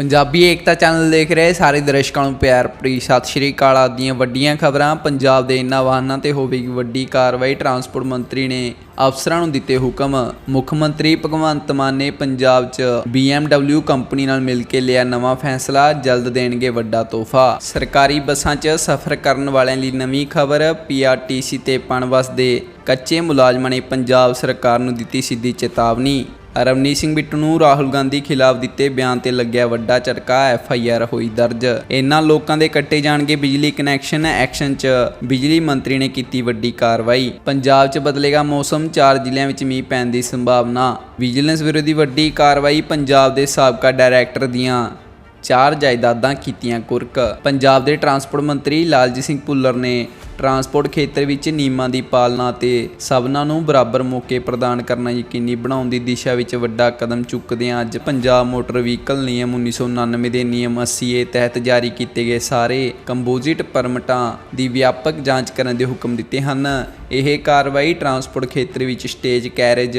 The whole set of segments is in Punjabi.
ਪੰਜਾਬੀ ਏਕਤਾ ਚੈਨਲ ਦੇਖ ਰਹੇ ਸਾਰੇ ਦਰਸ਼ਕਾਂ ਨੂੰ ਪਿਆਰ ਭਰੀ ਸਤਿ ਸ਼੍ਰੀ ਅਕਾਲ ਆਦਿ ਦੀਆਂ ਵੱਡੀਆਂ ਖਬਰਾਂ। ਪੰਜਾਬ ਦੇ ਇਨ੍ਹਾਂ ਵਾਹਨਾਂ ਤੇ ਹੋਵੇਗੀ ਵੱਡੀ ਕਾਰਵਾਈ, ਟਰਾਂਸਪੋਰਟ ਮੰਤਰੀ ਨੇ ਅਫਸਰਾਂ ਨੂੰ ਦਿੱਤੇ ਹੁਕਮ। ਮੁੱਖ ਮੰਤਰੀ ਭਗਵੰਤ ਮਾਨ ਨੇ ਪੰਜਾਬ 'ਚ BMW ਕੰਪਨੀ ਨਾਲ ਮਿਲ ਕੇ ਲਿਆ ਨਵਾਂ ਫੈਸਲਾ, ਜਲਦ ਦੇਣਗੇ ਵੱਡਾ ਤੋਹਫਾ। ਸਰਕਾਰੀ ਬੱਸਾਂ 'ਚ ਸਫ਼ਰ ਕਰਨ ਵਾਲਿਆਂ ਲਈ ਨਵੀਂ ਖਬਰ PRTC ਤੇ ਪਣਬਸ ਦੇ ਕੱਚੇ ਮੁਲਾਜ਼ਮਾਂ ਨੇ ਪੰਜਾਬ ਸਰਕਾਰ ਨੂੰ ਦਿੱਤੀ ਸਿੱਧੀ ਚੇਤਾਵਨੀ। ਰਵਨੀਤ ਸਿੰਘ ਬਿੱਟੂ ਨੂੰ ਰਾਹੁਲ ਗਾਂਧੀ ਖਿਲਾਫ ਦਿੱਤੇ ਬਿਆਨ ਤੇ ਲੱਗਿਆ ਵੱਡਾ ਝਟਕਾ, ਐਫ ਆਈ ਆਰ ਹੋਈ ਦਰਜ। ਇਹਨਾਂ ਲੋਕਾਂ ਦੇ ਕੱਟੇ ਜਾਣਗੇ ਬਿਜਲੀ ਕਨੈਕਸ਼ਨ ਐਕਸ਼ਨ 'ਚ। ਬਿਜਲੀ ਮੰਤਰੀ ਨੇ ਕੀਤੀ ਵੱਡੀ ਕਾਰਵਾਈ। ਪੰਜਾਬ 'ਚ ਬਦਲੇਗਾ ਮੌਸਮ, ਚਾਰ ਜ਼ਿਲ੍ਹਿਆਂ ਵਿੱਚ ਮੀਂਹ ਪੈਣ ਦੀ ਸੰਭਾਵਨਾ। ਵਿਜੀਲੈਂਸ ਵਿਰੋਧੀ ਵੱਡੀ ਕਾਰਵਾਈ ਪੰਜਾਬ ਦੇ ਸਾਬਕਾ ਡਾਇਰੈਕਟਰ ਦੀਆਂ ਚਾਰ ਜਾਇਦਾਦਾਂ ਕੀਤੀਆਂ ਕੁਰਕ। ਪੰਜਾਬ ਦੇ ਟਰਾਂਸਪੋਰਟ ਮੰਤਰੀ ਲਾਲਜੀਤ ਸਿੰਘ ਭੁੱਲਰ ਨੇ ਟਰਾਂਸਪੋਰਟ ਖੇਤਰ ਵਿੱਚ ਨਿਯਮਾਂ ਦੀ ਪਾਲਣਾ ਤੇ ਸਭਨਾਂ ਨੂੰ ਬਰਾਬਰ ਮੌਕੇ ਪ੍ਰਦਾਨ ਕਰਨਾ ਯਕੀਨੀ ਬਣਾਉਣ ਦੀ ਦਿਸ਼ਾ ਵਿੱਚ ਵੱਡਾ ਕਦਮ ਚੁੱਕਦੇ ਹਾਂ ਅੱਜ ਪੰਜਾਬ ਮੋਟਰ ਵਹੀਕਲ ਨਿਯਮ 1999 ਦੇ ਨਿਯਮ 80ਏ ਤਹਿਤ ਜਾਰੀ ਕੀਤੇ ਗਏ ਸਾਰੇ ਕੰਪੋਜ਼ਿਟ ਪਰਮਟਾਂ ਦੀ ਵਿਆਪਕ ਜਾਂਚ ਕਰਨ ਦੇ ਹੁਕਮ ਦਿੱਤੇ ਹਨ। ਇਹ ਕਾਰਵਾਈ ਟਰਾਂਸਪੋਰਟ ਖੇਤਰ ਵਿੱਚ ਸਟੇਜ ਕੈਰੇਜ,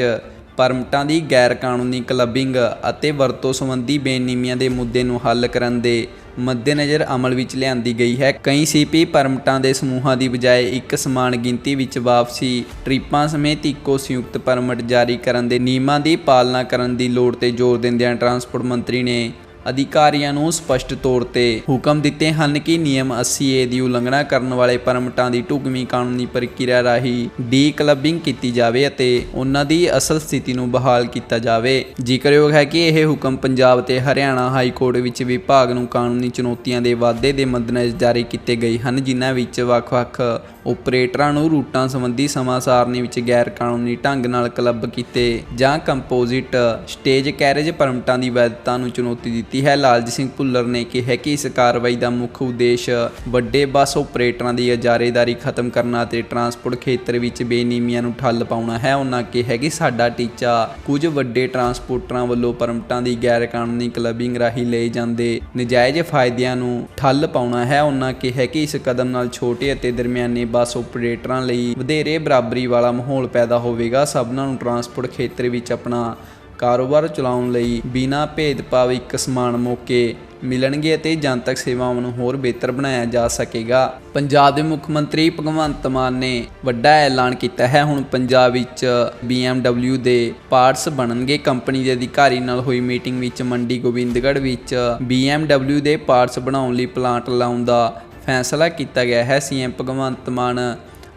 ਪਰਮਟਾਂ ਦੀ ਗੈਰ ਕਾਨੂੰਨੀ ਕਲੱਬਿੰਗ ਅਤੇ ਵਰਤੋਂ ਸੰਬੰਧੀ ਬੇਨਿਯਮੀਆਂ ਦੇ ਮੁੱਦੇ ਨੂੰ ਹੱਲ ਕਰਨ ਦੇ ਮੱਦੇਨਜ਼ਰ ਅਮਲ ਵਿੱਚ ਲਿਆਂਦੀ ਗਈ ਹੈ। ਕਈ ਸੀਪੀ ਪਰਮਟਾਂ ਦੇ ਸਮੂਹਾਂ ਦੀ ਬਜਾਏ ਇੱਕ ਸਮਾਨ ਗਿਣਤੀ ਵਿੱਚ ਵਾਪਸੀ ਟ੍ਰਿਪਾਂ ਸਮੇਤ ਇੱਕੋ ਸੰਯੁਕਤ ਪਰਮਟ ਜਾਰੀ ਕਰਨ ਦੇ ਨਿਯਮਾਂ ਦੀ ਪਾਲਣਾ ਕਰਨ ਦੀ ਲੋੜ ਤੇ ਜ਼ੋਰ ਦਿੰਦਿਆਂ ਟਰਾਂਸਪੋਰਟ ਮੰਤਰੀ ਨੇ ਅਧਿਕਾਰੀਆਂ ਨੂੰ ਸਪਸ਼ਟ ਤੌਰ ਤੇ ਹੁਕਮ ਦਿੱਤੇ ਹਨ ਕਿ ਨਿਯਮ 80ਏ ਦੀ ਉਲੰਘਣਾ ਕਰਨ ਵਾਲੇ ਪਰਮਿਟਾਂ ਦੀ ਢੁਕਵੀਂ ਕਾਨੂੰਨੀ ਪ੍ਰਕਿਰਿਆ ਰਾਹੀਂ ਡੀ ਕਲੱਬਿੰਗ ਕੀਤੀ ਜਾਵੇ ਅਤੇ ਉਹਨਾਂ ਦੀ ਅਸਲ ਸਥਿਤੀ ਨੂੰ ਬਹਾਲ ਕੀਤਾ ਜਾਵੇ। ਜ਼ਿਕਰਯੋਗ ਹੈ ਕਿ ਇਹ ਹੁਕਮ ਪੰਜਾਬ ਤੇ ਹਰਿਆਣਾ ਹਾਈ ਕੋਰਟ ਵਿੱਚ ਵਿਭਾਗ ਨੂੰ ਕਾਨੂੰਨੀ ਚੁਣੌਤੀਆਂ ਦੇ ਵਾਧੇ ਦੇ ਮੱਦੇਨਜ਼ਰ ਜਾਰੀ ਕੀਤੇ ਗਏ ਹਨ, ਜਿਨ੍ਹਾਂ ਵਿੱਚ ਵੱਖ-ਵੱਖ ਓਪਰੇਟਰਾਂ ਨੂੰ ਰੂਟਾਂ ਸੰਬੰਧੀ ਸਮਾਂ ਸਾਰਣੀ ਵਿੱਚ ਗੈਰ ਕਾਨੂੰਨੀ ਢੰਗ ਨਾਲ ਕਲੱਬ ਕੀਤੇ ਜਾਂ ਕੰਪੋਜ਼ਿਟ ਸਟੇਜ ਕੈਰੇਜ ਪਰਮਟਾਂ ਦੀ ਵੈਧਤਾ ਨੂੰ ਚੁਣੌਤੀ ਦਿੱਤੀ ਹੈ। ਲਾਲਜੀਤ ਸਿੰਘ ਭੁੱਲਰ ਨੇ ਕਿਹਾ ਕਿ ਇਸ ਕਾਰਵਾਈ ਦਾ ਮੁੱਖ ਉਦੇਸ਼ ਵੱਡੇ ਬੱਸ ਓਪਰੇਟਰਾਂ ਦੀ ਇਜਾਰੇਦਾਰੀ ਖਤਮ ਕਰਨਾ ਅਤੇ ਟਰਾਂਸਪੋਰਟ ਖੇਤਰ ਵਿੱਚ ਬੇਨੀਮੀਆਂ ਨੂੰ ਠੱਲ ਪਾਉਣਾ ਹੈ। ਉਹਨਾਂ ਕਿਹਾ ਕਿ ਸਾਡਾ ਟੀਚਾ ਕੁਝ ਵੱਡੇ ਟਰਾਂਸਪੋਰਟਰਾਂ ਵੱਲੋਂ ਪਰਮਟਾਂ ਦੀ ਗੈਰ ਕਾਨੂੰਨੀ ਕਲੱਬਿੰਗ ਰਾਹੀਂ ਲਏ ਜਾਂਦੇ ਨਜਾਇਜ਼ ਫਾਇਦਿਆਂ ਨੂੰ ਠੱਲ ਪਾਉਣਾ ਹੈ। ਉਹਨਾਂ ਕਿਹਾ ਕਿ ਇਸ ਕਦਮ ਨਾਲ ਛੋਟੇ ਅਤੇ ਦਰਮਿਆਨੇ ਬੱਸ ਓਪਰੇਟਰਾਂ ਲਈ ਵਧੇਰੇ ਬਰਾਬਰੀ ਵਾਲਾ ਮਾਹੌਲ ਪੈਦਾ ਹੋਵੇਗਾ। ਸਭਨਾਂ ਨੂੰ ਟਰਾਂਸਪੋਰਟ ਖੇਤਰ ਵਿੱਚ ਆਪਣਾ ਕਾਰੋਬਾਰ ਚਲਾਉਣ ਲਈ ਬਿਨਾਂ ਭੇਦਭਾਵ ਇੱਕ ਸਮਾਨ ਮੌਕੇ ਮਿਲਣਗੇ ਅਤੇ ਜਨਤਕ ਸੇਵਾਵਾਂ ਨੂੰ ਹੋਰ ਬਿਹਤਰ ਬਣਾਇਆ ਜਾ ਸਕੇਗਾ। ਪੰਜਾਬ ਦੇ ਮੁੱਖ ਮੰਤਰੀ ਭਗਵੰਤ ਮਾਨ ਨੇ ਵੱਡਾ ਐਲਾਨ ਕੀਤਾ ਹੈ। ਹੁਣ ਪੰਜਾਬ ਵਿੱਚ BMW ਦੇ ਪਾਰਟਸ ਬਣਨਗੇ। ਕੰਪਨੀ ਦੇ ਅਧਿਕਾਰੀ ਨਾਲ ਹੋਈ ਮੀਟਿੰਗ ਵਿੱਚ ਮੰਡੀ ਗੋਬਿੰਦਗੜ੍ਹ ਵਿੱਚ BMW ਦੇ ਪਾਰਟਸ ਬਣਾਉਣ ਲਈ ਪਲਾਂਟ ਲਾਉਣ ਦਾ ਫੈਸਲਾ ਕੀਤਾ ਗਿਆ ਹੈ। ਸੀਐਮ ਭਗਵੰਤ ਮਾਨ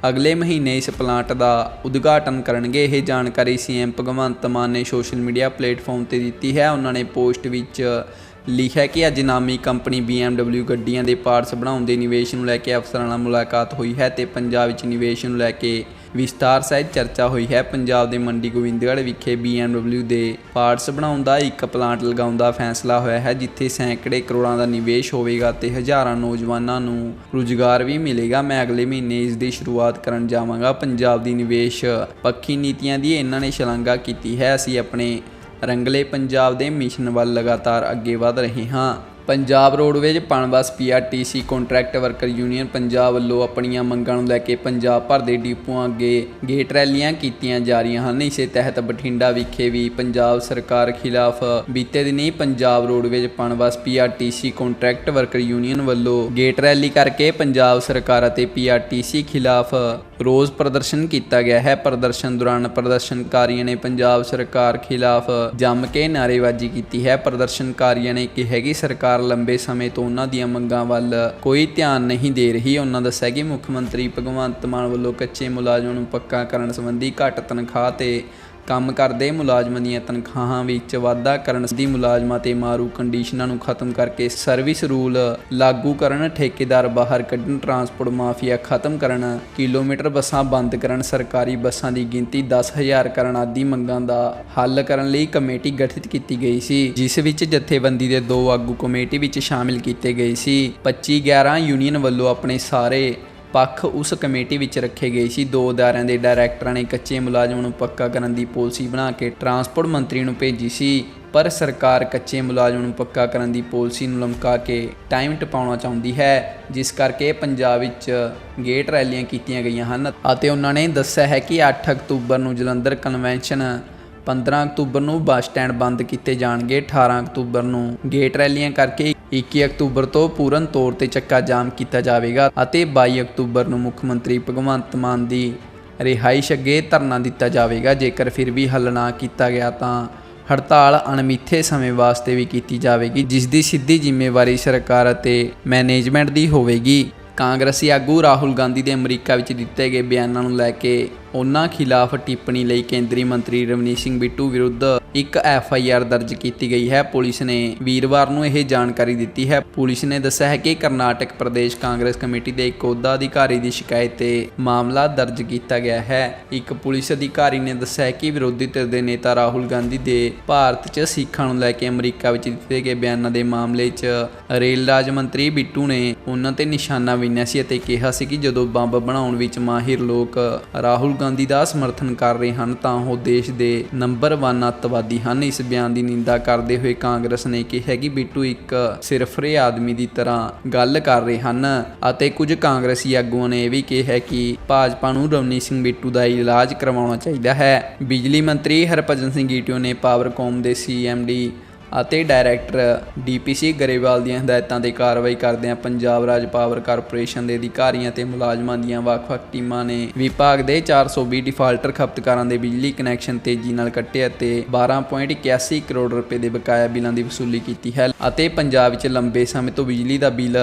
ਅਗਲੇ ਮਹੀਨੇ ਇਸ ਪਲਾਂਟ ਦਾ ਉਦਘਾਟਨ ਕਰਨਗੇ। ਇਹ ਜਾਣਕਾਰੀ ਸੀਐਮ ਭਗਵੰਤ ਮਾਨ ਨੇ ਸੋਸ਼ਲ ਮੀਡੀਆ ਪਲੇਟਫਾਰਮ ਤੇ ਦਿੱਤੀ ਹੈ। ਉਹਨਾਂ ਨੇ ਪੋਸਟ ਵਿੱਚ ਲਿਖਿਆ ਕਿ ਅੱਜ ਨਾਮੀ ਕੰਪਨੀ BMW ਗੱਡੀਆਂ ਦੇ ਪਾਰਟਸ ਬਣਾਉਣ ਦੇ ਨਿਵੇਸ਼ ਨੂੰ ਲੈ ਕੇ ਅਫਸਰਾਂ ਨਾਲ ਮੁਲਾਕਾਤ ਹੋਈ ਹੈ ਤੇ ਪੰਜਾਬ ਵਿੱਚ ਨਿਵੇਸ਼ ਨੂੰ ਲੈ ਕੇ ਵਿਸਤਾਰ ਸਹਿਤ ਚਰਚਾ ਹੋਈ ਹੈ। ਪੰਜਾਬ ਦੇ ਮੰਡੀ ਗੋਬਿੰਦਗੜ੍ਹ ਵਿਖੇ BMW ਦੇ ਪਾਰਟਸ ਬਣਾਉਣ ਦਾ ਇੱਕ ਪਲਾਂਟ ਲਗਾਉਣ ਦਾ ਫੈਸਲਾ ਹੋਇਆ ਹੈ, ਜਿੱਥੇ ਸੈਂਕੜੇ ਕਰੋੜਾਂ ਦਾ ਨਿਵੇਸ਼ ਹੋਵੇਗਾ ਤੇ ਹਜ਼ਾਰਾਂ ਨੌਜਵਾਨਾਂ ਨੂੰ ਰੁਜ਼ਗਾਰ ਵੀ ਮਿਲੇਗਾ। ਮੈਂ ਅਗਲੇ ਮਹੀਨੇ ਇਸ ਦੀ ਸ਼ੁਰੂਆਤ ਕਰਨ ਜਾਵਾਂਗਾ। ਪੰਜਾਬ ਦੀ ਨਿਵੇਸ਼ ਪੱਖੀ ਨੀਤੀਆਂ ਦੀ ਇਹਨਾਂ ਨੇ ਸ਼ਲਾਘਾ ਕੀਤੀ ਹੈ। ਅਸੀਂ ਆਪਣੇ ਰੰਗਲੇ ਪੰਜਾਬ ਦੇ ਮਿਸ਼ਨ ਵੱਲ ਲਗਾਤਾਰ ਅੱਗੇ ਵਧ ਰਹੇ ਹਾਂ। Punjab roadways, Punbus, PRTC, contract worker union Punjab ਵੱਲੋਂ ਆਪਣੀਆਂ ਮੰਗਾਂ ਨੂੰ ਲੈ ਕੇ ਪੰਜਾਬ ਭਰ ਦੇ ਡਿਪੂਆਂ ਅੱਗੇ ਗੇਟ ਰੈਲੀਆਂ ਕੀਤੀਆਂ ਜਾ ਰਹੀਆਂ ਹਨ। ਇਸੇ ਤਹਿਤ ਬਠਿੰਡਾ ਵਿਖੇ ਵੀ ਪੰਜਾਬ ਸਰਕਾਰ ਖਿਲਾਫ ਬੀਤੇ ਦਿਨੀ Punjab roadways, Punbus, PRTC, contract worker union ਵੱਲੋਂ ਗੇਟ ਰੈਲੀ ਕਰਕੇ ਪੰਜਾਬ ਸਰਕਾਰ ਅਤੇ ਪੀਆਰਟੀਸੀ ਖਿਲਾਫ ਰੋਜ਼ ਪ੍ਰਦਰਸ਼ਨ ਕੀਤਾ ਗਿਆ ਹੈ। ਪ੍ਰਦਰਸ਼ਨ ਦੌਰਾਨ ਪ੍ਰਦਰਸ਼ਨਕਾਰੀਆਂ ਨੇ ਪੰਜਾਬ ਸਰਕਾਰ ਖਿਲਾਫ ਜੰਮ ਕੇ ਨਾਅਰੇਬਾਜ਼ੀ ਕੀਤੀ ਹੈ। ਪ੍ਰਦਰਸ਼ਨਕਾਰੀਆਂ ਨੇ ਕਿਹਾ ਕਿ ਸਰਕਾਰ ਲੰਬੇ ਸਮੇਂ ਤੋਂ ਉਹਨਾਂ ਦੀਆਂ ਮੰਗਾਂ ਵੱਲ ਕੋਈ ਧਿਆਨ ਨਹੀਂ ਦੇ ਰਹੀ। ਉਹਨਾਂ ਦੱਸਿਆ ਕਿ ਮੁੱਖ ਮੰਤਰੀ ਭਗਵੰਤ ਮਾਨ ਵੱਲੋਂ ਕੱਚੇ ਮੁਲਾਜ਼ਮਾਂ ਨੂੰ ਪੱਕਾ ਕਰਨ ਸੰਬੰਧੀ ਘੱਟ ਤਨਖਾਹ ਤੇ ਕੰਮ ਕਰਦੇ ਮੁਲਾਜ਼ਮਾਂ ਦੀਆਂ ਤਨਖਾਹਾਂ ਵਿੱਚ ਵਾਧਾ ਕਰਨ ਦੀ ਮੁਲਾਜ਼ਮਾਂ ਤੇ ਮਾਰੂ ਕੰਡੀਸ਼ਨਾਂ ਨੂੰ ਖਤਮ ਕਰਕੇ ਸਰਵਿਸ ਰੂਲ ਲਾਗੂ ਕਰਨ, ਠੇਕੇਦਾਰ ਬਾਹਰ ਕੱਢਣ, ਟਰਾਂਸਪੋਰਟ ਮਾਫੀਆ ਖਤਮ ਕਰਨ, ਕਿਲੋਮੀਟਰ ਬੱਸਾਂ ਬੰਦ ਕਰਨ, ਸਰਕਾਰੀ ਬੱਸਾਂ ਦੀ ਗਿਣਤੀ 10000 ਕਰਨ ਆਦਿ ਮੰਗਾਂ ਦਾ ਹੱਲ ਕਰਨ ਲਈ ਕਮੇਟੀ ਗਠਿਤ ਕੀਤੀ ਗਈ ਸੀ, ਜਿਸ ਵਿੱਚ ਜਥੇਬੰਦੀ ਦੇ ਦੋ ਆਗੂ ਕਮੇਟੀ ਵਿੱਚ ਸ਼ਾਮਿਲ ਕੀਤੇ ਗਏ ਸੀ। 25 11 ਯੂਨੀਅਨ ਵੱਲੋਂ ਆਪਣੇ ਸਾਰੇ ਪੱਖ ਉਸ ਕਮੇਟੀ ਵਿੱਚ ਰੱਖੇ ਗਏ ਸੀ। ਦੋ ਅਦਾਰਿਆਂ ਦੇ ਡਾਇਰੈਕਟਰਾਂ ਨੇ ਕੱਚੇ ਮੁਲਾਜ਼ਮਾਂ ਨੂੰ ਪੱਕਾ ਕਰਨ ਦੀ ਪਾਲਿਸੀ ਬਣਾ ਕੇ ਟਰਾਂਸਪੋਰਟ ਮੰਤਰੀ ਨੂੰ ਭੇਜੀ ਸੀ। ਪਰ ਸਰਕਾਰ ਕੱਚੇ ਮੁਲਾਜ਼ਮਾਂ ਨੂੰ ਪੱਕਾ ਕਰਨ ਦੀ ਪਾਲਿਸੀ ਨੂੰ ਲਮਕਾ ਕੇ ਟਾਈਮ ਟਪਾਉਣਾ ਚਾਹੁੰਦੀ ਹੈ, ਜਿਸ ਕਰਕੇ ਪੰਜਾਬ ਵਿੱਚ ਗੇਟ ਰੈਲੀਆਂ ਕੀਤੀਆਂ ਗਈਆਂ ਹਨ ਅਤੇ ਉਹਨਾਂ ਨੇ ਦੱਸਿਆ ਹੈ ਕਿ 8 ਅਕਤੂਬਰ ਨੂੰ ਜਲੰਧਰ ਕਨਵੈਨਸ਼ਨ 15 ਅਕਤੂਬਰ ਨੂੰ ਬੱਸ ਸਟੈਂਡ ਬੰਦ ਕੀਤੇ ਜਾਣਗੇ 18 ਅਕਤੂਬਰ ਨੂੰ ਗੇਟ ਰੈਲੀਆਂ ਕਰਕੇ 21 ਅਕਤੂਬਰ ਤੋਂ ਪੂਰਨ ਤੌਰ ਤੇ ਚੱਕਾ ਜਾਮ ਕੀਤਾ ਜਾਵੇਗਾ ਅਤੇ 22 ਅਕਤੂਬਰ ਨੂੰ ਮੁੱਖ ਮੰਤਰੀ ਭਗਵੰਤ ਮਾਨ ਦੀ ਰਿਹਾਇਸ਼ ਅੱਗੇ ਧਰਨਾ ਦਿੱਤਾ ਜਾਵੇਗਾ। ਜੇਕਰ ਫਿਰ ਵੀ ਹੱਲ ਨਾ ਕੀਤਾ ਗਿਆ ਤਾਂ ਹੜਤਾਲ ਅਣਮਿੱਥੇ ਸਮੇਂ ਵਾਸਤੇ ਵੀ ਕੀਤੀ ਜਾਵੇਗੀ, ਜਿਸ ਦੀ ਸਿੱਧੀ ਜ਼ਿੰਮੇਵਾਰੀ ਸਰਕਾਰ ਅਤੇ ਮੈਨੇਜਮੈਂਟ ਦੀ ਹੋਵੇਗੀ। ਕਾਂਗਰਸੀ ਆਗੂ ਰਾਹੁਲ ਗਾਂਧੀ ਦੇ ਅਮਰੀਕਾ ਵਿੱਚ ਦਿੱਤੇ ਗਏ ਬਿਆਨਾਂ ਨੂੰ ਲੈ ਕੇ ਉਹਨਾਂ ਖਿਲਾਫ ਟਿੱਪਣੀ ਲਈ ਕੇਂਦਰੀ ਮੰਤਰੀ ਰਵਨੀਤ ਸਿੰਘ ਬਿੱਟੂ ਵਿਰੁੱਧ ਇੱਕ ਐਫ ਆਈ ਆਰ ਦਰਜ ਕੀਤੀ ਗਈ ਹੈ। ਪੁਲਿਸ ਨੇ ਵੀਰਵਾਰ ਨੂੰ ਇਹ ਜਾਣਕਾਰੀ ਦਿੱਤੀ ਹੈ। ਪੁਲਿਸ ਨੇ ਦੱਸਿਆ ਹੈ ਕਿ ਕਰਨਾਟਕ ਪ੍ਰਦੇਸ਼ ਕਾਂਗਰਸ ਕਮੇਟੀ ਦੇ ਇੱਕ ਅਹੁਦਾ ਅਧਿਕਾਰੀ ਦੀ ਸ਼ਿਕਾਇਤ ਤੇ ਮਾਮਲਾ ਦਰਜ ਕੀਤਾ ਗਿਆ ਹੈ। ਇੱਕ ਪੁਲਿਸ ਅਧਿਕਾਰੀ ਨੇ ਦੱਸਿਆ ਕਿ ਵਿਰੋਧੀ ਧਿਰ ਦੇ ਨੇਤਾ ਰਾਹੁਲ ਗਾਂਧੀ ਦੇ ਭਾਰਤ 'ਚ ਸਿੱਖਾਂ ਨੂੰ ਲੈ ਕੇ ਅਮਰੀਕਾ ਵਿੱਚ ਦਿੱਤੇ ਗਏ ਬਿਆਨਾਂ ਦੇ ਮਾਮਲੇ 'ਚ ਰੇਲ ਰਾਜ ਮੰਤਰੀ ਬਿੱਟੂ ਨੇ ਉਹਨਾਂ ਤੇ ਨਿਸ਼ਾਨਾ ਵਿੰਨਿਆ ਸੀ ਅਤੇ ਕਿਹਾ ਸੀ ਕਿ ਜਦੋਂ ਬੰਬ ਬਣਾਉਣ ਵਿੱਚ ਮਾਹਿਰ ਲੋਕ ਰਾਹੁਲ ਗਾਂਧੀ ਦਾ ਸਮਰਥਨ ਕਰ ਰਹੇ ਹਨ ਤਾਂ ਉਹ ਦੇਸ਼ ਦੇ ਨੰਬਰ 1 ਅੱਤਵਾਦੀ ਹਨ। ਇਸ ਬਿਆਨ ਦੀ ਨਿੰਦਾ ਕਰਦੇ ਹੋਏ ਕਾਂਗਰਸ ਨੇ ਕਿਹਾ ਕਿ ਬਿੱਟੂ ਇੱਕ ਸਿਰਫਰੇ ਆਦਮੀ ਦੀ ਤਰ੍ਹਾਂ ਗੱਲ ਕਰ ਰਹੇ ਹਨ ਅਤੇ ਕੁਝ ਕਾਂਗਰਸੀ ਆਗੂਆਂ ਨੇ ਇਹ ਵੀ ਕਿਹਾ ਕਿ ਭਾਜਪਾ ਨੂੰ ਰਵਨੀਤ ਸਿੰਘ ਬਿੱਟੂ ਦਾ ਇਲਾਜ ਕਰਵਾਉਣਾ ਚਾਹੀਦਾ ਹੈ। ਬਿਜਲੀ ਮੰਤਰੀ ਹਰਭਜਨ ਸਿੰਘ ਗੀਟਿਓ ਨੇ ਪਾਵਰਕੌਮ ਦੇ ਸੀਐਮਡੀ ਅਤੇ ਡਾਇਰੈਕਟਰ ਡੀਪੀਸੀ ਗਰੇਵਾਲ ਦੀਆਂ ਹਦਾਇਤਾਂ ਤੇ ਕਾਰਵਾਈ ਕਰਦਿਆਂ ਪੰਜਾਬ ਰਾਜ ਪਾਵਰ ਕਾਰਪੋਰੇਸ਼ਨ ਦੇ ਅਧਿਕਾਰੀਆਂ ਤੇ ਮੁਲਾਜ਼ਮਾਂ ਦੀਆਂ ਵੱਖ-ਵੱਖ ਟੀਮਾਂ ਨੇ ਵਿਭਾਗ ਦੇ 420 ਡਿਫਾਲਟਰ ਖਪਤਕਾਰਾਂ ਦੇ ਬਿਜਲੀ ਕਨੈਕਸ਼ਨ ਤੇਜ਼ੀ ਨਾਲ ਕੱਟੇ ਅਤੇ 12.81 ਕਰੋੜ ਰੁਪਏ ਦੇ ਬਕਾਇਆ ਬਿੱਲਾਂ ਦੀ ਵਸੂਲੀ ਕੀਤੀ ਹੈ ਅਤੇ ਪੰਜਾਬ ਵਿੱਚ ਲੰਬੇ ਸਮੇਂ ਤੋਂ ਬਿਜਲੀ ਦਾ ਬਿੱਲ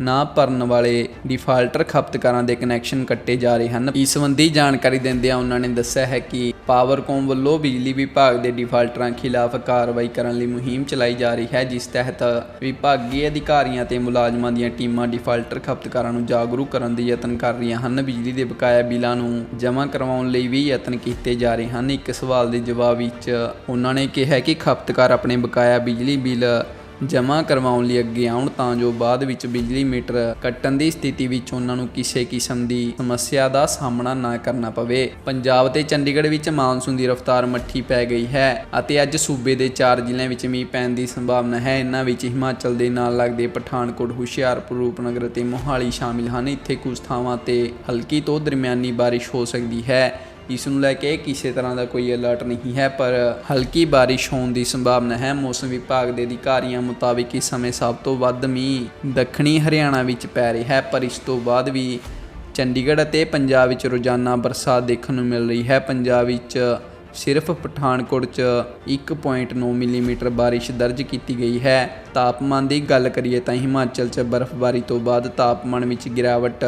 ਨਾ ਭਰਨ ਵਾਲੇ ਡਿਫਾਲਟਰ ਖਪਤਕਾਰਾਂ ਦੇ ਕਨੈਕਸ਼ਨ ਕੱਟੇ ਜਾ ਰਹੇ ਹਨ। ਇਸ ਸੰਬੰਧੀ ਜਾਣਕਾਰੀ ਦਿੰਦਿਆਂ ਉਹਨਾਂ ਨੇ ਦੱਸਿਆ ਹੈ ਕਿ ਪਾਵਰਕੌਮ ਵੱਲੋਂ ਬਿਜਲੀ ਵਿਭਾਗ ਦੇ ਡਿਫਾਲਟਰਾਂ ਖਿਲਾਫ ਕਾਰਵਾਈ ਕਰਨ ਲਈ ਮੁਹਿੰਮ ਚਲਾਈ ਜਾ ਰਹੀ ਹੈ, ਜਿਸ ਤਹਿਤ ਵਿਭਾਗੀ ਅਧਿਕਾਰੀਆਂ ਤੇ ਮੁਲਾਜ਼ਮਾਂ ਦੀਆਂ ਟੀਮਾਂ ਡਿਫਾਲਟਰ ਖਪਤਕਾਰਾਂ ਨੂੰ ਜਾਗਰੂਕ ਕਰਨ ਦੇ ਯਤਨ ਕਰ ਰਹੀਆਂ ਹਨ। ਬਿਜਲੀ ਦੇ ਬਕਾਇਆ ਬਿੱਲਾਂ ਨੂੰ ਜਮ੍ਹਾਂ ਕਰਵਾਉਣ ਲਈ ਵੀ ਯਤਨ ਕੀਤੇ ਜਾ ਰਹੇ ਹਨ। ਇੱਕ ਸਵਾਲ ਦੇ ਜਵਾਬ ਵਿੱਚ ਉਹਨਾਂ ਨੇ ਕਿਹਾ ਕਿ ਖਪਤਕਾਰ ਆਪਣੇ ਬਕਾਇਆ ਬਿਜਲੀ ਬਿੱਲ ਜਮ੍ਹਾਂ ਕਰਵਾਉਣ ਲਈ ਅੱਗੇ ਆਉਣ ਤਾਂ ਜੋ ਬਾਅਦ ਵਿੱਚ ਬਿਜਲੀ ਮੀਟਰ ਕੱਟਣ ਦੀ ਸਥਿਤੀ ਵਿੱਚ ਉਹਨਾਂ ਨੂੰ ਕਿਸੇ ਕਿਸਮ ਦੀ ਸਮੱਸਿਆ ਦਾ ਸਾਹਮਣਾ ਨਾ ਕਰਨਾ ਪਵੇ। ਪੰਜਾਬ ਤੇ ਚੰਡੀਗੜ੍ਹ ਵਿੱਚ ਮਾਨਸੂਨ ਦੀ ਰਫ਼ਤਾਰ ਮੱਠੀ ਪੈ ਗਈ ਹੈ ਅਤੇ ਅੱਜ ਸੂਬੇ ਦੇ 4 ਜ਼ਿਲ੍ਹਿਆਂ ਵਿੱਚ ਮੀਂਹ ਪੈਣ ਦੀ ਸੰਭਾਵਨਾ ਹੈ। ਇਹਨਾਂ ਵਿੱਚ ਹਿਮਾਚਲ ਦੇ ਨਾਲ ਲੱਗਦੇ ਪਠਾਨਕੋਟ, ਹੁਸ਼ਿਆਰਪੁਰ, ਰੂਪਨਗਰ ਅਤੇ ਮੋਹਾਲੀ ਸ਼ਾਮਿਲ ਹਨ। ਇੱਥੇ ਕੁਝ ਥਾਵਾਂ ਤੇ ਹਲਕੀ ਤੋਂ ਦਰਮਿਆਨੀ ਬਾਰਿਸ਼ ਹੋ ਸਕਦੀ ਹੈ। ਇਸ ਨੂੰ ਲੈ ਕੇ ਕਿਸੇ ਤਰ੍ਹਾਂ ਦਾ ਕੋਈ ਅਲਰਟ ਨਹੀਂ ਹੈ, ਪਰ ਹਲਕੀ ਬਾਰਿਸ਼ ਹੋਣ ਦੀ ਸੰਭਾਵਨਾ ਹੈ। ਮੌਸਮ ਵਿਭਾਗ ਦੇ ਅਧਿਕਾਰੀਆਂ ਮੁਤਾਬਿਕ ਇਸ ਸਮੇਂ ਸਭ ਤੋਂ ਵੱਧ ਮੀਂਹ ਦੱਖਣੀ ਹਰਿਆਣਾ ਵਿੱਚ ਪੈ ਰਿਹਾ ਹੈ, ਪਰ ਇਸ ਤੋਂ ਬਾਅਦ ਵੀ ਚੰਡੀਗੜ੍ਹ ਅਤੇ ਪੰਜਾਬ ਵਿੱਚ ਰੋਜ਼ਾਨਾ ਬਰਸਾਤ ਦੇਖਣ ਨੂੰ ਮਿਲ ਰਹੀ ਹੈ। ਪੰਜਾਬ ਵਿੱਚ ਸਿਰਫ ਪਠਾਨਕੋਟ 'ਚ 1.9 ਮਿਲੀਮੀਟਰ ਬਾਰਿਸ਼ ਦਰਜ ਕੀਤੀ ਗਈ ਹੈ। ਤਾਪਮਾਨ ਦੀ ਗੱਲ ਕਰੀਏ ਤਾਂ ਹਿਮਾਚਲ 'ਚ ਬਰਫ਼ਬਾਰੀ ਤੋਂ ਬਾਅਦ ਤਾਪਮਾਨ ਵਿੱਚ ਗਿਰਾਵਟ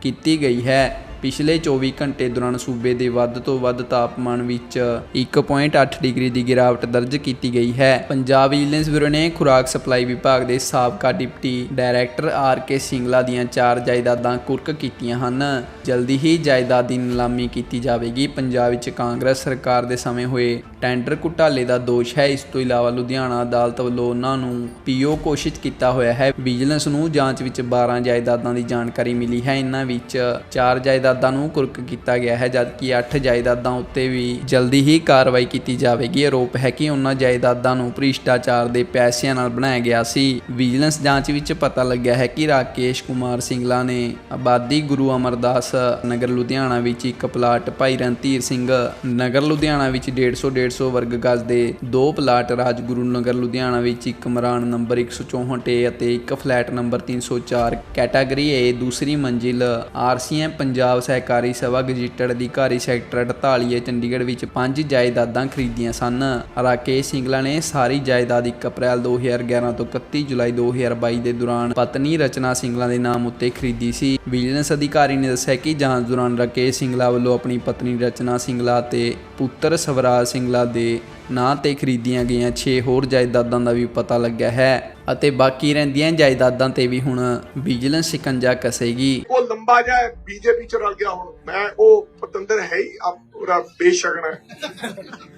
ਕੀਤੀ ਗਈ ਹੈ। ਪਿਛਲੇ 24 ਘੰਟੇ ਦੌਰਾਨ ਸੂਬੇ ਦੇ ਵੱਧ ਤੋਂ ਵੱਧ ਤਾਪਮਾਨ ਵਿੱਚ 1.8 ਡਿਗਰੀ ਦੀ ਗਿਰਾਵਟ ਦਰਜ ਕੀਤੀ ਗਈ ਹੈ। ਪੰਜਾਬ ਵਿਜੀਲੈਂਸ ਬਿਊਰੋ ਨੇ ਖੁਰਾਕ ਸਪਲਾਈ ਵਿਭਾਗ ਦੇ ਸਾਬਕਾ deputy director R K Singla ਦੀਆਂ ਚਾਰ ਜਾਇਦਾਦਾਂ ਕੁਰਕ ਕੀਤੀਆਂ ਹਨ। ਜਲਦੀ ਹੀ ਜਾਇਦਾਦ ਦੀ ਨਿਲਾਮੀ ਕੀਤੀ ਜਾਵੇਗੀ। ਪੰਜਾਬ ਵਿੱਚ ਕਾਂਗਰਸ ਸਰਕਾਰ ਦੇ ਸਮੇਂ ਹੋਏ ਟੈਂਡਰ ਘੁਟਾਲੇ ਦਾ ਦੋਸ਼ ਹੈ। ਇਸ ਤੋਂ ਇਲਾਵਾ ਲੁਧਿਆਣਾ ਅਦਾਲਤ ਵੱਲੋਂ ਉਹਨਾਂ ਨੂੰ ਪੀਓ ਘੋਸ਼ਿਤ ਕੀਤਾ ਹੋਇਆ ਹੈ। ਵਿਜੀਲੈਂਸ ਨੂੰ ਜਾਂਚ ਵਿੱਚ 12 ਜਾਇਦਾਦਾਂ ਦੀ ਜਾਣਕਾਰੀ ਮਿਲੀ ਹੈ। ਇਨ੍ਹਾਂ ਵਿੱਚ ਚਾਰ ਜਾਇਦਾਦ ਜਾਇਦਾਦਾਂ ਨੂੰ ਕੁਰਕ ਕੀਤਾ ਗਿਆ ਹੈ, ਜਦਕਿ 8 ਜਾਇਦਾਦਾਂ ਉੱਤੇ ਵੀ ਜਲਦੀ ਹੀ ਕਾਰਵਾਈ ਕੀਤੀ ਜਾਵੇਗੀ। ਆਰੋਪ ਹੈ ਕਿ ਉਹਨਾਂ ਜਾਇਦਾਦਾਂ ਨੂੰ ਭ੍ਰਿਸ਼ਟਾਚਾਰ ਦੇ ਪੈਸਿਆਂ ਨਾਲ ਬਣਾਇਆ ਗਿਆ ਸੀ। ਵਿਜੀਲੈਂਸ ਜਾਂਚ ਵਿੱਚ ਪਤਾ ਲੱਗਿਆ ਹੈ ਕਿ ਰਾਕੇਸ਼ ਕੁਮਾਰ ਸਿੰਗਲਾ ਨੇ ਆਬਾਦੀ ਗੁਰੂ ਅਮਰਦਾਸ ਨਗਰ ਲੁਧਿਆਣਾ ਵਿੱਚ ਇੱਕ ਪਲਾਟ ਭਾਈ ਰਣਧੀਰ ਸਿੰਘ ਨਗਰ ਲੁਧਿਆਣਾ ਵਿੱਚ 150 150 ਵਰਗ ਗਜ਼ ਦੇ ਦੋ ਪਲਾਟ ਰਾਜਗੁਰੂ ਨਗਰ ਲੁਧਿਆਣਾ ਵਿੱਚ ਇੱਕ ਮਰਾਨ ਨੰਬਰ 164 ਏ ਅਤੇ ਇੱਕ ਫਲੈਟ ਨੰਬਰ 304 ਕੈਟਾਗਰੀ ਏ। ਦੂਸਰੀ ਮੰਜ਼ਿਲ ਆਰਸੀਐਮ ਪੰਜਾਬ ਸਹਿਕਾਰੀ ਸਭਾ ਗਜਿੱਟਡ ਅਧਿਕਾਰੀ ਸੈਕਟਰ 48 ਚੰਡੀਗੜ੍ਹ ਵਿੱਚ ਪੰਜ ਜਾਇਦਾਦਾਂ ਖਰੀਦੀਆਂ ਸਨ। ਰਾਕੇਸ਼ ਸਿੰਗਲਾ ਨੇ ਸਾਰੀ ਜਾਇਦਾਦ 1 ਅਪ੍ਰੈਲ 2011 ਤੋਂ 31 ਜੁਲਾਈ 2022 ਦੇ ਦੌਰਾਨ ਪਤਨੀ ਰਚਨਾ ਸਿੰਗਲਾ ਦੇ ਨਾਮ ਉੱਤੇ ਖਰੀਦੀ ਸੀ। ਵਿਜੀਲੈਂਸ ਅਧਿਕਾਰੀ ਨੇ ਦੱਸਿਆ ਕਿ ਜਾਂਚ ਦੌਰਾਨ ਰਾਕੇਸ਼ ਸਿੰਗਲਾ ਵੱਲੋਂ ਆਪਣੀ ਪਤਨੀ ਰਚਨਾ ਸਿੰਗਲਾ ਤੇ ਪੁੱਤਰ ਸਵਰਾਜ ਸਿੰਗਲਾ ਦੇ ਨਾਂ ਤੇ ਖਰੀਦੀਆਂ ਗਈਆਂ 6 ਹੋਰ ਜਾਇਦਾਦਾਂ ਦਾ ਵੀ ਪਤਾ ਲੱਗਿਆ ਹੈ ਅਤੇ ਬਾਕੀ ਰਹਿੰਦੀਆਂ ਜਾਇਦਾਦਾਂ ਤੇ ਵੀ ਹੁਣ ਵਿਜੀਲੈਂਸ ਸ਼ਿਕੰਜਾ ਕਸੇਗੀ। ਉਹ ਲੰਬਾ ਜਿਹਾ ਬੀਜੇਪੀ ਚ ਰਲ ਗਿਆ ਹੁਣ। ਮੈਂ ਉਹ ਪਤੰਦਰ ਹੈ ਹੀ ਆ ਪੂਰਾ ਬੇਸ਼ਕਨ ਹੈ।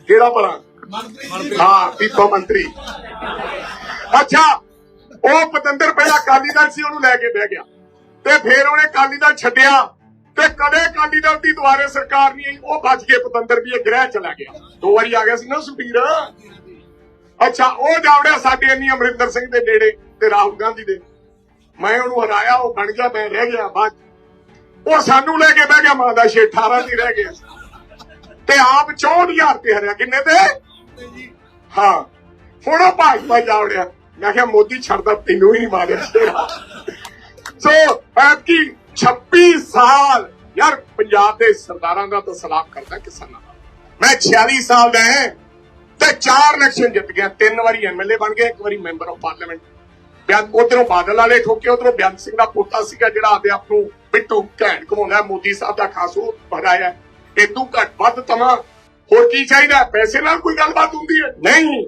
ਕਿਹੜਾ ਭਲਾ? ਹਾਂ ਪੀਪਾ ਮੰਤਰੀ। ਅੱਛਾ ਉਹ ਪਤੰਦਰ ਪਹਿਲਾਂ ਅਕਾਲੀ ਦਲ ਸੀ ਉਹਨੂੰ ਲੈ ਕੇ ਬਹਿ ਗਿਆ। ਤੇ ਫਿਰ ਉਹਨੇ ਦਲ ਛੱਡਿਆ। ਤੇ ਕਦੇ ਅਕਾਲੀ ਦਲ ਦੀ ਦੁਆਰੇ ਸਰਕਾਰ ਨਹੀਂ ਆਈ ਉਹ ਬਚ ਕੇ ਪਤੰਦਰ ਵੀ ਇਹ ਗ੍ਰਹਿ ਚਲਾ ਗਿਆ। ਦੋ ਵਾਰੀ ਆ ਗਿਆ ਸੀ ਨਾ ਸੁਬੀਰ। ਅੱਛਾ ਉਹ ਜਾਵੜਿਆ ਸਾਡੇ ਇੰਨੀ ਅਮਰਿੰਦਰ ਸਿੰਘ ਦੇ ਨੇੜੇ ਤੇ ਰਾਹੁਲ ਗਾਂਧੀ ਦੇ। ਮੈਂ ਉਹਨੂੰ ਹਰਾਇਆ ਉਹ ਬਣ ਗਿਆ ਮੈਂ ਰਹਿ ਗਿਆ ਬਾਅਦ। ਉਹ ਸਾਨੂੰ ਲੈ ਕੇ ਬਹਿ ਗਿਆ, ਮਾਂ ਦਾ ਛੇ 18 ਦੀ ਰਹਿ ਗਿਆ। ਤੇ ਆਪ 64000 ਰੁਪਏ ਹਰਿਆ, ਕਿੰਨੇ ਤੇ? ਹਾਂ, ਹੁਣ ਉਹ ਭਾਜਪਾ ਜਾ ਵੜਿਆ। ਮੈਂ ਕਿਹਾ, ਮੋਦੀ ਛੱਡਦਾ, ਤੈਨੂੰ ਹੀ ਨਹੀਂ ਮਾਰਿਆ ਸੋ ਐਤਕੀ 26 ਸਾਲ, ਯਾਰ, ਪੰਜਾਬ ਦੇ ਸਰਦਾਰਾਂ ਦਾ ਤਾਂ ਸਲਾਮ ਕਰਦਾ ਕਿਸਾਨਾਂ ਦਾ। ਮੈਂ 46 ਸਾਲ ਦਾ ਹਾਂ, ਤੇ ਚਾਰ ਇਲੈਕਸ਼ਨ ਜਿੱਤ ਗਿਆ। ਤਿੰਨ ਵਾਰੀ ਐਮਐਲਏ ਬਣ ਗਿਆ, ਇੱਕ ਵਾਰੀ ਮੈਂਬਰ ਆਫ ਪਾਰਲੀਮੈਂਟ ਉਧਰੋਂ ਬਾਦਲ ਵਾਲੇ ਠੋਕੇ, ਉਧਰੋਂ ਬਿਆਨ ਸਿੰਘ ਦਾ ਪੋਤਾ ਸੀਗਾ ਜਿਹੜਾ ਆਪਦੇ ਆਪ ਨੂੰ ਬਿੱਟੂ ਘੈਂਟ ਘਮਾਉਂਦਾ ਮੋਦੀ ਸਾਹਿਬ ਦਾ ਖਾਸੂ ਬਣਾਇਆ ਇਹ ਘੱਟ ਵੱਧ ਤਮਾ ਹੋਰ ਕੀ ਚਾਹੀਦਾ ਪੈਸੇ ਨਾਲ ਕੋਈ ਗੱਲਬਾਤ ਹੁੰਦੀ ਹੈ? ਨਹੀਂ।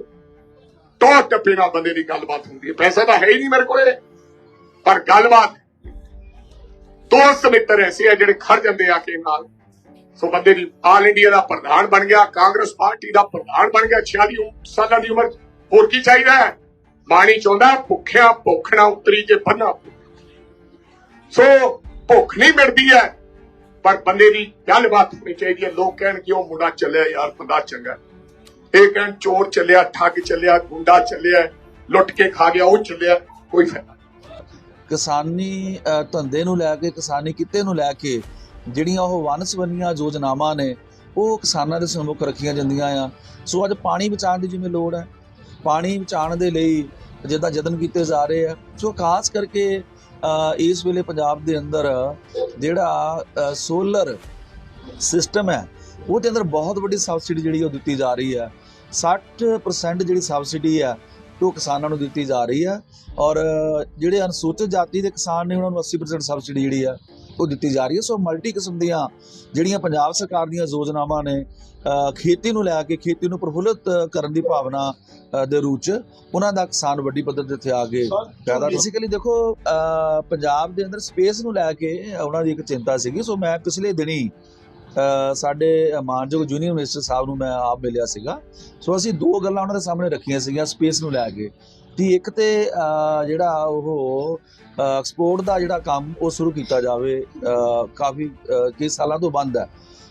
ਟੋ ਟੱਪੇ ਨਾਲ ਬੰਦੇ ਦੀ ਗੱਲਬਾਤ ਹੁੰਦੀ ਹੈ। ਪੈਸਾ ਤਾਂ ਹੈ ਹੀ ਨਹੀਂ ਮੇਰੇ ਕੋਲੇ। ਪਰ ਗੱਲਬਾਤ ਦੋਸਤ ਮਿੱਤਰ ਐਸੇ ਆ ਜਿਹੜੇ ਖੜ ਜਾਂਦੇ ਆ ਕੇ ਨਾਲ। ਸੋ ਬੰਦੇ ਦੀ ਆਲ ਇੰਡੀਆ ਦਾ ਪ੍ਰਧਾਨ ਬਣ ਗਿਆ, ਕਾਂਗਰਸ ਪਾਰਟੀ ਦਾ ਪ੍ਰਧਾਨ ਬਣ ਗਿਆ 46 ਸਾਲਾਂ ਦੀ ਉਮਰ ਹੋਰ ਕੀ ਚਾਹੀਦਾ ਹੈ? ਬਾਣੀ ਚਾਹੁੰਦਾ ਭੁੱਖਿਆ ਭੁੱਖ ਨਾ ਉਤਰੀ ਕੇ ਬੰਨਾ ਸੋ ਭੁੱਖ ਨਹੀਂ ਮਿਟਦੀ ਹੈ ਪਰ ਬੰਦੇ ਦੀ ਗੱਲਬਾਤ ਹੋਣੀ ਚਾਹੀਦੀ ਹੈ ਲੋਕ ਕਹਿਣ ਕਿ ਉਹ ਮੁੰਡਾ ਚੱਲਿਆ, ਯਾਰ ਬੰਦਾ ਚੰਗਾ। ਇਹ ਕਹਿਣ, ਚੋਰ ਚੱਲਿਆ, ਠੱਗ ਚੱਲਿਆ, ਗੁੰਡਾ ਚੱਲਿਆ, ਲੁੱਟ ਕੇ ਖਾ ਗਿਆ, ਉਹ ਚੱਲਿਆ, ਕੋਈ ਫਾਇਦਾ ਕਿਸਾਨੀ ਧੰਦੇ ਨੂੰ ਲੈ ਕੇ, ਕਿਸਾਨੀ ਕਿੱਤੇ ਨੂੰ ਲੈ ਕੇ ਜਿਹੜੀਆਂ ਉਹ ਵਨਸਵਨੀਆਂ ਯੋਜਨਾਵਾਂ ਨੇ, ਉਹ ਕਿਸਾਨਾਂ ਦੇ ਸਨਮੁਖ ਰੱਖੀਆਂ ਜਾਂਦੀਆਂ ਆ। ਸੋ ਅੱਜ ਪਾਣੀ ਬਚਾਉਣ ਦੀ ਜਿਵੇਂ ਲੋੜ ਹੈ ਪਾਣੀ ਬਚਾਉਣ ਦੇ ਲਈ ਜਿੱਦਾਂ ਯਤਨ ਕੀਤੇ ਜਾ ਰਹੇ ਆ। ਸੋ ਖਾਸ ਕਰਕੇ ਇਸ ਵੇਲੇ ਪੰਜਾਬ ਦੇ ਅੰਦਰ ਜਿਹੜਾ ਸੋਲਰ ਸਿਸਟਮ ਹੈ ਉਹਦੇ ਅੰਦਰ ਬਹੁਤ ਵੱਡੀ ਸਬਸਿਡੀ ਜਿਹੜੀ ਉਹ ਦਿੱਤੀ ਜਾ ਰਹੀ ਹੈ। 60% ਜਿਹੜੀ ਸਬਸਿਡੀ ਹੈ ਉਹ ਕਿਸਾਨਾਂ ਨੂੰ ਦਿੱਤੀ ਜਾ ਰਹੀ ਹੈ ਔਰ ਜਿਹੜੇ ਅਨੁਸੂਚਿਤ ਜਾਤੀ ਦੇ ਕਿਸਾਨ ਨੇ ਉਹਨਾਂ ਨੂੰ 80% ਸਬਸਿਡੀ ਜਿਹੜੀ ਆ ਉਹ ਦਿੱਤੀ ਜਾ ਰਹੀ ਹੈ ਸੋ ਮਲਟੀ ਕਿਸਮ ਦੀਆਂ ਜਿਹੜੀਆਂ ਪੰਜਾਬ ਸਰਕਾਰ ਦੀਆਂ ਯੋਜਨਾਵਾਂ ਨੇ ਖੇਤੀ ਨੂੰ ਲੈ ਕੇ ਖੇਤੀ ਨੂੰ ਪ੍ਰਫੁੱਲਤ ਕਰਨ ਦੀ ਭਾਵਨਾ ਦੇ ਰੂਪ ਚ ਉਹਨਾਂ ਦਾ ਕਿਸਾਨ ਵੱਡੀ ਪੱਧਰ ਤੇ ਇੱਥੇ ਆ ਕੇ ਫਾਇਦਾ ਬੇਸਿਕਲੀ ਦੇਖੋ ਪੰਜਾਬ ਦੇ ਅੰਦਰ ਸਪੇਸ ਨੂੰ ਲੈ ਕੇ ਉਹਨਾਂ ਦੀ ਇੱਕ ਚਿੰਤਾ ਸੀਗੀ। ਸੋ ਮੈਂ ਪਿਛਲੇ ਦਿਨੀ ਸਾਡੇ ਮਾਨਯੋਗ ਜੂਨੀਅਰ ਮਿਨਿਸਟਰ ਸਾਹਿਬ ਨੂੰ ਮੈਂ ਆਪ ਮਿਲਿਆ ਸੀਗਾ। ਸੋ ਅਸੀਂ ਦੋ ਗੱਲਾਂ ਉਹਨਾਂ ਦੇ ਸਾਹਮਣੇ ਰੱਖੀਆਂ ਸੀਗੀਆਂ ਸਪੇਸ ਨੂੰ ਲੈ ਕੇ। ਕਿ ਇੱਕ ਤੇ ਜਿਹੜਾ ਉਹ ਐਕਸਪੋਰਟ ਦਾ ਜਿਹੜਾ ਕੰਮ ਉਹ ਸ਼ੁਰੂ ਕੀਤਾ ਜਾਵੇ ਕਾਫੀ ਕਈ ਸਾਲਾਂ ਤੋਂ ਬੰਦ ਹੈ।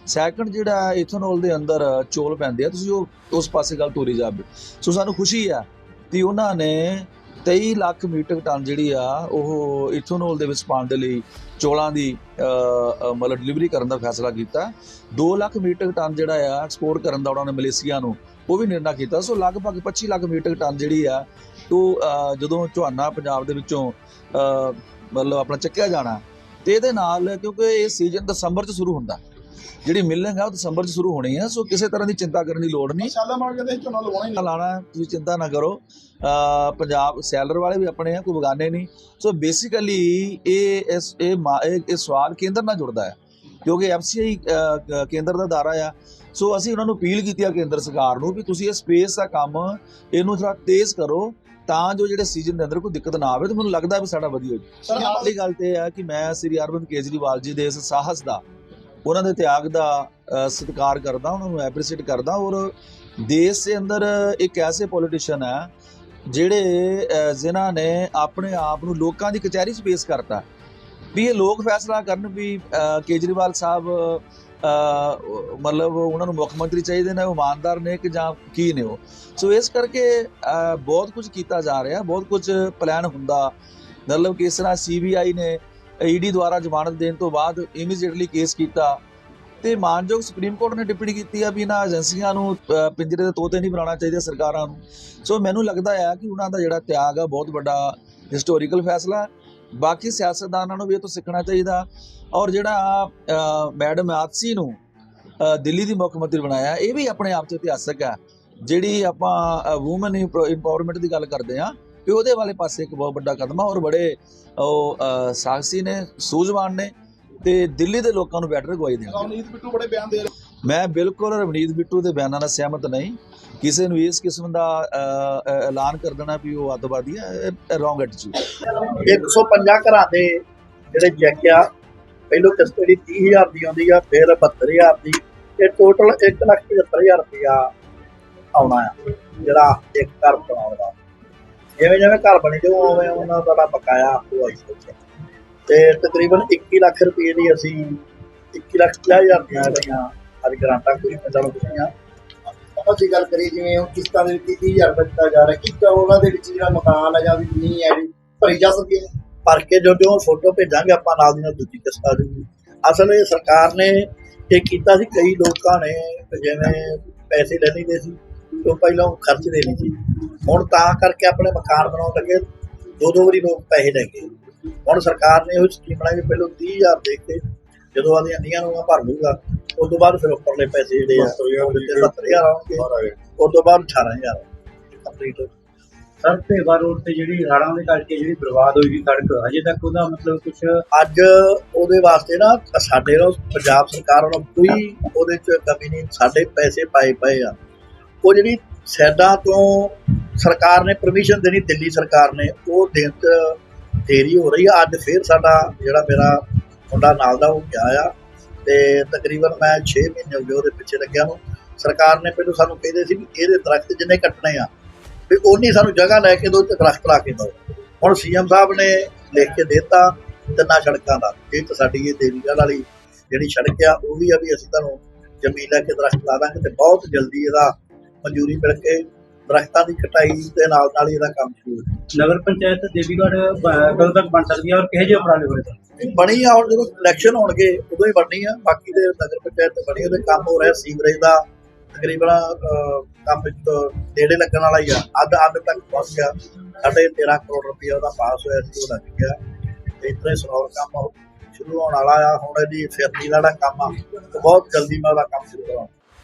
ਸੈਕੰਡ ਜਿਹੜਾ ਇਥਨੋਲ ਦੇ ਅੰਦਰ ਚੋਲ ਪੈਂਦੇ ਆ। ਤੁਸੀਂ ਉਹ, ਉਸ ਪਾਸੇ ਗੱਲ ਤੋਰੀ ਜਾਵੇ। ਸੋ ਸਾਨੂੰ ਖੁਸ਼ੀ ਆ ਕਿ ਉਹਨਾਂ ਨੇ 23 ਲੱਖ ਮੀਟਰ ਟਨ ਜਿਹੜੀ ਆ, ਉਹ ਇਥੋਨੋਲ ਦੇ ਵਿੱਚ ਪਾਉਣ ਦੇ ਲਈ ਚੋਲਾਂ ਦੀ ਮਤਲਬ ਡਿਲੀਵਰੀ ਕਰਨ ਦਾ ਫੈਸਲਾ ਕੀਤਾ। 2 ਲੱਖ ਮੀਟਰ ਟਨ ਜਿਹੜਾ ਆ ਐਕਸਪੋਰਟ ਕਰਨ ਦਾ ਉਹਨਾਂ ਨੇ ਮਲੇਸ਼ੀਆ ਨੂੰ, ਉਹ ਵੀ ਨਿਰਣਾ ਕੀਤਾ। ਸੋ ਲਗਭਗ 25 ਲੱਖ ਮੀਟਰ ਟਨ ਜਿਹੜੀ ਆ, ਉਹ ਜਦੋਂ ਝੋਨਾ ਪੰਜਾਬ ਦੇ ਵਿੱਚੋਂ ਮਤਲਬ ਆਪਣਾ ਚੱਕਿਆ ਜਾਣਾ, ਤੇ ਇਹਦੇ ਨਾਲ ਕਿਉਂਕਿ ਇਹ ਸੀਜ਼ਨ ਦਸੰਬਰ 'ਚ ਸ਼ੁਰੂ ਹੁੰਦਾ। ਜਿਹੜੀ ਮਿਲਣਗ ਆ ਉਹ ਦਸੰਬਰ 'ਚ ਸ਼ੁਰੂ ਹੋਣੀ ਹੈ ਸੋ ਕਿਸੇ ਤਰ੍ਹਾਂ ਦੀ ਚਿੰਤਾ ਕਰਨ ਦੀ ਲੋੜ ਨਹੀਂ। ਮਸਾਲਾ ਮਾਰ ਕੇ ਤੇ ਝੋਨਾ ਲਵਾਉਣਾ ਹੀ ਲਾਣਾ ਤੁਸੀਂ ਚਿੰਤਾ ਨਾ ਕਰੋ। ਪੰਜਾਬ ਸੈਲਰ ਵਾਲੇ ਵੀ ਆਪਣੇ ਆ ਕੋਈ ਬਗਾਨੇ ਨਹੀਂ। ਸੋ ਬੇਸਿਕਲੀ ਇਹ ਇਸ ਇਹ ਇਹ ਸਵਾਲ ਕੇਂਦਰ ਨਾਲ ਜੁੜਦਾ ਹੈ ਕਿਉਂਕਿ ਐਫਸੀਆਈ ਕੇਂਦਰ ਦਾ ਦਾਰਾ ਆ। ਸੋ ਅਸੀਂ ਉਹਨਾਂ ਨੂੰ ਅਪੀਲ ਕੀਤੀ ਆ ਕੇਂਦਰ ਸਰਕਾਰ ਨੂੰ ਵੀ ਤੁਸੀਂ ਇਹ ਸਪੇਸ ਦਾ ਕੰਮ ਇਹਨੂੰ ਥੋੜਾ ਤੇਜ਼ ਕਰੋ ਤਾਂ ਜੋ ਜਿਹੜੇ ਸੀਜ਼ਨ ਦੇ ਅੰਦਰ ਕੋਈ ਦਿੱਕਤ ਨਾ ਆਵੇ ਤੇ ਮੈਨੂੰ ਲੱਗਦਾ ਵੀ ਸਾਡਾ ਵਧੀਆ ਹੋ ਜਾਊ ਸਰ ਪਹਿਲੀ ਗੱਲ ਤੇ ਹੈ ਕਿ ਮੈਂ ਸ੍ਰੀ ਅਰਵਿੰਦ ਕੇਜਰੀਵਾਲ ਜੀ ਦੇ ਇਸ ਸਾਹਸ ਦਾ ਉਹਨਾਂ ਦੇ ਤਿਆਗ ਦਾ ਸਤਿਕਾਰ ਕਰਦਾ, ਉਹਨਾਂ ਨੂੰ ਐਪਰੀਸ਼ੀਏਟ ਕਰਦਾ ਔਰ ਦੇਸ਼ ਦੇ ਅੰਦਰ ਇੱਕ ਐਸੇ ਪੋਲੀਟੀਸ਼ੀਅਨ ਹੈ ਜਿਹੜੇ ਜਿਨ੍ਹਾਂ ਨੇ ਆਪਣੇ ਆਪ ਨੂੰ ਲੋਕਾਂ ਦੀ ਕਚਹਿਰੀ 'ਚ ਪੇਸ਼ ਕਰਤਾ। ਵੀ ਇਹ ਲੋਕ ਫੈਸਲਾ ਕਰਨ ਵੀ ਕੇਜਰੀਵਾਲ ਸਾਹਿਬ ਮਤਲਬ ਉਹਨਾਂ ਨੂੰ ਮੁੱਖ ਮੰਤਰੀ ਚਾਹੀਦੇ ਨੇ, ਉਹ ਇਮਾਨਦਾਰ ਨੇ ਕਿ ਜਾਂ ਕੀ ਨੇ ਉਹ। ਸੋ ਇਸ ਕਰਕੇ ਬਹੁਤ ਕੁਝ ਕੀਤਾ ਜਾ ਰਿਹਾ, ਬਹੁਤ ਕੁਝ ਪਲਾਨ ਹੁੰਦਾ। ਮਤਲਬ ਕਿ ਇਸ ਤਰ੍ਹਾਂ ਸੀਬੀਆਈ ਨੇ ਈਡੀ ਦੁਆਰਾ ਜ਼ਮਾਨਤ ਦੇਣ ਤੋਂ ਬਾਅਦ ਇਮੀਡੀਏਟਲੀ ਕੇਸ ਕੀਤਾ। ਤੇ ਮਾਨਯੋਗ ਸੁਪਰੀਮ ਕੋਰਟ ਨੇ ਟਿੱਪਣੀ ਕੀਤੀ ਆ ਵੀ ਇਹਨਾਂ ਏਜੰਸੀਆਂ ਨੂੰ ਪਿੰਜਰੇ ਦੇ ਤੋਤੇ ਨਹੀਂ ਬਣਾਉਣਾ ਚਾਹੀਦਾ ਸਰਕਾਰਾਂ ਨੂੰ। ਸੋ ਮੈਨੂੰ ਲੱਗਦਾ ਆ ਕਿ ਉਹਨਾਂ ਦਾ ਜਿਹੜਾ ਤਿਆਗ ਆ, ਬਹੁਤ ਵੱਡਾ ਹਿਸਟੋਰੀਕਲ ਫੈਸਲਾ ਬਾਕੀ ਸਿਆਸਤਦਾਨਾਂ ਨੂੰ ਵੀ ਇਹ ਤੋਂ ਸਿੱਖਣਾ ਚਾਹੀਦਾ। ਔਰ ਜਿਹੜਾ ਮੈਡਮ ਆਤਸੀ ਨੂੰ ਦਿੱਲੀ ਦੀ ਮੁੱਖ ਮੰਤਰੀ ਬਣਾਇਆ, ਇਹ ਵੀ ਆਪਣੇ ਆਪ 'ਚ ਇਤਿਹਾਸਕ ਹੈ। ਜਿਹੜੀ ਆਪਾਂ ਔਮਨ ਇੰਪਾਵਰਮੈਂਟ ਦੀ ਗੱਲ ਕਰਦੇ ਆ ਕਿ ਉਹਦੇ ਵਾਲੇ ਪਾਸੇ ਇੱਕ ਬਹੁਤ ਵੱਡਾ ਕਦਮ ਆ ਔਰ ਬੜੇ ਉਹ ਸਾਹਸੀ ਨੇ ਸੂਝਵਾਨ ਨੇ ਤੇ ਦਿੱਲੀ ਦੇ ਲੋਕਾਂ ਨੂੰ ਬੈਟਰ ਗਵਾਈ ਦੇਣਗੇ ਰਵਨੀਤ ਬਿੱਟੂ ਬੜੇ ਬਿਆਨ ਦੇ ਰਹੇ। ਮੈਂ ਬਿਲਕੁਲ ਰਵਨੀਤ ਬਿੱਟੂ ਦੇ ਬਿਆਨਾਂ ਨਾਲ ਸਹਿਮਤ ਨਹੀਂ। ਕਿਸੇ ਨੂੰ ਇਸ ਕਿਸਮ ਦਾ ਐਲਾਨ ਕਰ ਦੇਣਾ ਵੀ ਉਹ ਅੱਤਵਾਦੀ ਹੈ ਰੋਂਗ ਐਟੀਟਿਊਡ 150 ਘਰਾਂ ਦੇ ਜਿਹੜੇ ਚੈੱਕ ਆ ਪਹਿਲੋਂ ਜਿਹੜੀ 30000 ਦੀ ਆਉਂਦੀ ਆ ਫਿਰ 72000 ਦੀ। ਇਹ ਟੋਟਲ 175000 ਰੁਪਇਆ ਆਉਣਾ ਆ ਜਿਹੜਾ ਇੱਕ ਘਰ ਬਣਾਉਣ ਦਾ। ਜਿਵੇਂ ਜਿਵੇਂ ਘਰ ਬਣੇ ਜੋ ਉਵੇਂ ਉਹਨਾਂ ਦਾ ਬਕਾਇਆ ਉਹ ਆਈ ਸੋਚਿਆ ਤੇ ਤਕਰੀਬਨ 21 ਲੱਖ ਰੁਪਏ ਦੀ ਅਸੀਂ 21 ਲੱਖ 50000 ਦੀਆਂ ਜਿਹੜੀਆਂ ਅੱਜ ਗ੍ਰਾਂਟਾਂ ਕੋਈ ਪਿੰਡਾਂ ਨੂੰ ਦਿੱਤੀਆਂ ਅਸੀਂ ਗੱਲ ਕਰੀਏ ਜਿਵੇਂ ਹੁਣ ਕਿਸ਼ਤਾਂ ਦੇ ਵਿੱਚ 30000 ਰੁਪਏ ਦਿੱਤਾ ਜਾ ਰਿਹਾ। ਕਿਸ਼ਤਾਂ ਉਹਨਾਂ ਦੇ ਵਿੱਚ ਜਿਹੜਾ ਮਕਾਨ ਹੈ ਜਾਂ ਵੀ ਨਹੀਂ ਹੈ ਵੀ ਭਰੀ ਜਾ ਸਕਦੀ ਹੈ। ਭਰ ਕੇ ਜਦੋਂ ਫੋਟੋ ਭੇਜਾਂਗੇ ਆਪਾਂ ਨਾਲ ਦੀ ਨਾਲ ਦੂਜੀ ਕਿਸ਼ਤ ਆ ਜੂਗੀ। ਅਸਲ ਇਹ ਸਰਕਾਰ ਨੇ ਇਹ ਕੀਤਾ ਸੀ, ਕਈ ਲੋਕਾਂ ਨੇ ਜਿਵੇਂ ਪੈਸੇ ਲੈਣੇ ਦੇ ਸੀ ਉਹ ਪਹਿਲਾਂ ਉਹ ਖਰਚਦੇ ਨਹੀਂ ਸੀ ਹੁਣ ਤਾਂ ਕਰਕੇ ਆਪਣੇ ਮਕਾਨ ਬਣਾਉਣ ਲੱਗੇ ਦੋ ਦੋ ਵਾਰੀ ਲੋਕ ਪੈਸੇ ਲੈ ਗਏ। ਹੁਣ ਸਰਕਾਰ ਨੇ ਉਹ ਸਕੀਮ ਬਣਾਈ ਵੀ ਪਹਿਲਾਂ 30000 ਦੇ ਕੇ ਜਦੋਂ ਆਦੀਆਂ ਨੀਆਂ ਨੂੰ ਭਰ ਲੂਗਾ ਉਸ ਤੋਂ ਬਾਅਦ ਫਿਰ ਉੱਪਰਲੇ ਪੈਸੇ ਜਿਹੜੇ ਆ ਉਹ ਦਿੱਤੇ 70000 ਆਉਣਗੇ। ਉਸ ਤੋਂ ਬਾਅਦ 18000 ਕੰਪਲੀਟ ਸੜਕ ਤੇ ਰੋਡ ਤੇ ਜਿਹੜੀ ਹੜ੍ਹਾਂ ਦੇ ਕਰਕੇ ਜਿਹੜੀ ਬਰਬਾਦ ਹੋਈ ਸੀ ਸੜਕ ਅਜੇ ਤੱਕ ਉਹਦਾ ਮਤਲਬ ਕੁਝ ਅੱਜ ਉਹਦੇ ਵਾਸਤੇ ਨਾ ਸਾਡੇ ਨਾਲ ਪੰਜਾਬ ਸਰਕਾਰ ਵੱਲੋਂ ਕੋਈ ਉਹਦੇ ਚ ਕਮੀ ਨਹੀਂ ਸਾਡੇ ਪੈਸੇ ਪਾਏ ਪਏ ਆ। ਉਹ ਜਿਹੜੀ ਸੈਡਾਂ ਤੋਂ ਸਰਕਾਰ ਨੇ ਪਰਮਿਸ਼ਨ ਦੇਣੀ, ਦਿੱਲੀ ਸਰਕਾਰ ਨੇ, ਉਹ ਦੇਣ ਚ ਦੇਰੀ ਹੋ ਰਹੀ ਆ। ਅੱਜ ਫੇਰ ਸਾਡਾ ਜਿਹੜਾ ਮੇਰਾ ਮੁੰਡਾ ਨਾਲ ਦਾ ਉਹ ਗਿਆ ਆ ਤੇ ਤਕਰੀਬਨ ਮੈਂ 6 ਮਹੀਨੇ ਹੋ ਗਏ ਉਹਦੇ ਪਿੱਛੇ ਲੱਗਿਆ ਨੂੰ। ਸਰਕਾਰ ਨੇ ਪਹਿਲਾਂ ਸਾਨੂੰ ਕਹਿੰਦੇ ਸੀ ਵੀ ਇਹਦੇ ਦਰਖਤ ਜਿੰਨੇ ਕੱਟਣੇ ਆ, ਵੀ ਉਨੀ ਸਾਨੂੰ ਜਗ੍ਹਾ ਲੈ ਕੇ ਦੋ ਤੇ ਦਰਖਤ ਲਾ ਕੇ ਦਿਓ ਹੁਣ ਸੀਐਮ ਸਾਹਿਬ ਨੇ ਲਿਖ ਕੇ ਦਿੱਤਾ ਤਿੰਨਾਂ ਸੜਕਾਂ ਦਾ। ਇੱਕ ਸਾਡੀ ਇਹ ਦੇਵੀਗੜ੍ਹ ਵਾਲੀ ਜਿਹੜੀ ਸੜਕ ਆ, ਉਹ ਵੀ ਆ ਵੀ ਅਸੀਂ ਤੁਹਾਨੂੰ ਜ਼ਮੀਨ ਲੈ ਕੇ ਦਰਖਤ ਲਾ ਦਾਂਗੇ ਤੇ ਬਹੁਤ ਜਲਦੀ ਇਹਦਾ ਮਨਜ਼ੂਰੀ ਮਿਲ ਕੇ ਦਰਖਤਾਂ ਦੀ ਕਟਾਈ ਦੇ ਨਾਲ ਨਾਲ ਇਹਦਾ ਕੰਮ ਸ਼ੁਰੂ ਹੋ ਨਗਰ ਪੰਚਾਇਤ ਦੇਵੀਗੜ੍ਹ ਕਦੋਂ ਤੱਕ ਬਣ ਸਕਦੀ ਹੈ ਔਰ ਕਿਹੋ ਜਿਹੇ ਉਪਰਾਲੇ ਹੋਏ ਇਹ ਬਣੀ ਆ ਹੁਣ ਜਦੋਂ ਇਲੈਕਸ਼ਨ ਹੋਣਗੇ ਉਦੋਂ ਹੀ ਬਣਨੀ ਆ ਬਾਕੀ ਦੇ ਨਗਰ ਪੰਚਾਇਤ ਤੇ ਬਣੀ ਉਹਦੇ ਕੰਮ ਹੋ ਰਿਹਾ ਸੀਵਰੇਜ ਦਾ। ਤਕਰੀਬਨ ਕੰਮ ਨੇੜੇ ਲੱਗਣ ਵਾਲਾ ਹੀ ਆ। ਅੱਧ ਅੱਧ ਤੱਕ ਪਹੁੰਚ ਗਿਆ। ਸਾਢੇ 13 ਕਰੋੜ ਰੁਪਇਆ ਉਹਦਾ ਪਾਸ ਹੋਇਆ ਸੀ ਉਹ ਲੱਗ ਗਿਆ। ਤੇ ਇਤਨੇ ਸਨੌਰ ਕੰਮ ਸ਼ੁਰੂ ਹੋਣ ਵਾਲਾ ਆ। ਹੁਣ ਇਹਦੀ ਫਿਰਨੀ ਜਿਹੜਾ ਕੰਮ ਆ। ਬਹੁਤ ਜਲਦੀ ਮੈਂ ਉਹਦਾ ਕੰਮ ਸ਼ੁਰੂ ਕਰਾਂਗਾ।